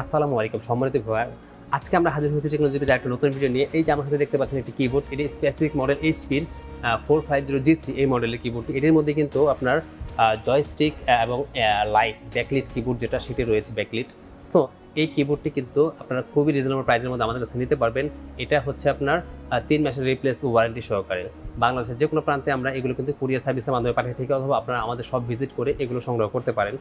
আসসালামু আলাইকুম, সম্মানিত ভিউয়ার আজকে আমরা হাজির হয়েছি টেকনোলজি একটা নতুন ভিডিও নিয়ে। এই যে আমার দেখতে পাচ্ছেন একটি কিবোর্ড এটি specific model এইচপির four five zero G three এই মডেলের কিবোর্ডটি এটির মধ্যে কিন্তু আপনার জয়স্টিক এবং লাইট ব্যাকলিট কিবোর্ড যেটা, সেটি রয়েছে ব্যাকলিট সো এই কিবোর্ডটি কিন্তু আপনারা খুবই রিজনেবল প্রাইসের মধ্যে আমাদের কাছে নিতে পারবেন। এটা হচ্ছে আপনার তিন মাসের রিপ্লেস ওয়ারেন্টি সহকারে। বাংলাদেশের যে কোনো প্রান্তে আমরা এগুলো কিন্তু কুরিয়ার সার্ভিসের মাধ্যমে পাঠিয়ে থেকে অথবা আপনারা আমাদের সব ভিজিট করে এগুলো সংগ্রহ করতে পারেন।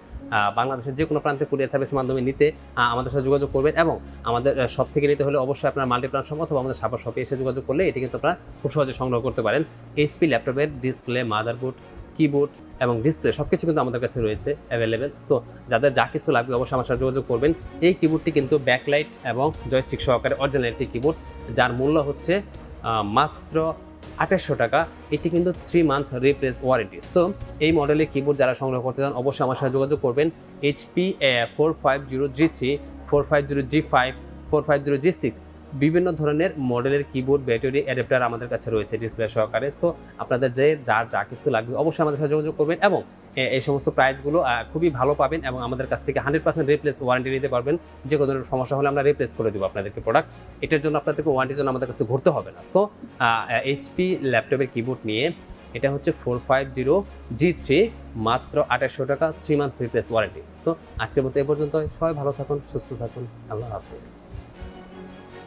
বাংলাদেশের যে কোনো প্রান্তে কুরিয়ার সার্ভিসের মাধ্যমে নিতে আমাদের সাথে যোগাযোগ করবেন এবং আমাদের সব থেকে নিতে হলে অবশ্যই আপনার মাল্টিপ্লান শপ অথবা আমাদের সাপোর্ট শপে এসে যোগাযোগ করলে এটি কিন্তু আপনারা খুব সহজে সংগ্রহ করতে পারেন। এইচপি ল্যাপটপের ডিসপ্লে মাদারবোর্ড কিবোর্ড এবং ডিসপ্লে সব কিছু কিন্তু আমাদের কাছে রয়েছে অ্যাভেলেবেল সো যাদের যা কিছু লাগবে অবশ্যই আমার সাথে যোগাযোগ করবেন। এই কিবোর্ডটি কিন্তু ব্যাকলাইট এবং জয়স্টিক সহকারে অরিজিনাল একটি কিবোর্ড যার মূল্য হচ্ছে মাত্র আঠাশশো টাকা। এটি কিন্তু three month replace warranty so এই মডেলের কিবোর্ড যারা সংগ্রহ করতে চান, অবশ্যই আমার সাথে যোগাযোগ করবেন। HP four five zero G three four five zero G five four five zero G six বিভিন্ন ধরনের মডেলের কিবোর্ড ব্যাটারি অ্যাডাপ্টার আমাদের কাছে রয়েছে ডিসপ্লে সহকারে। সো আপনাদের যে, যার যা কিছু লাগবে অবশ্যই আমাদের সাথে যোগাযোগ করবেন এবং এই সমস্ত প্রাইসগুলো খুবই ভালো পাবেন এবং আমাদের কাছ থেকে হান্ড্রেড পার্সেন্ট রিপ্লেস ওয়ারেন্টি নিতে পারবেন। যে কোনো ধরনের সমস্যা হলে আমরা রিপ্লেস করে দেবো আপনাদেরকে প্রোডাক্ট এটার জন্য আপনাদেরকে ওয়ারেন্টির জন্য আমাদের কাছে ঘুরতে হবে না। সো এইচপি ল্যাপটপের কিবোর্ড নিয়ে, এটা হচ্ছে four five zero G three মাত্র আঠাশশো টাকা three month replace warranty so আজকের মতো এ পর্যন্ত সবাই ভালো থাকুন, সুস্থ থাকুন। আল্লাহ হাফিজ।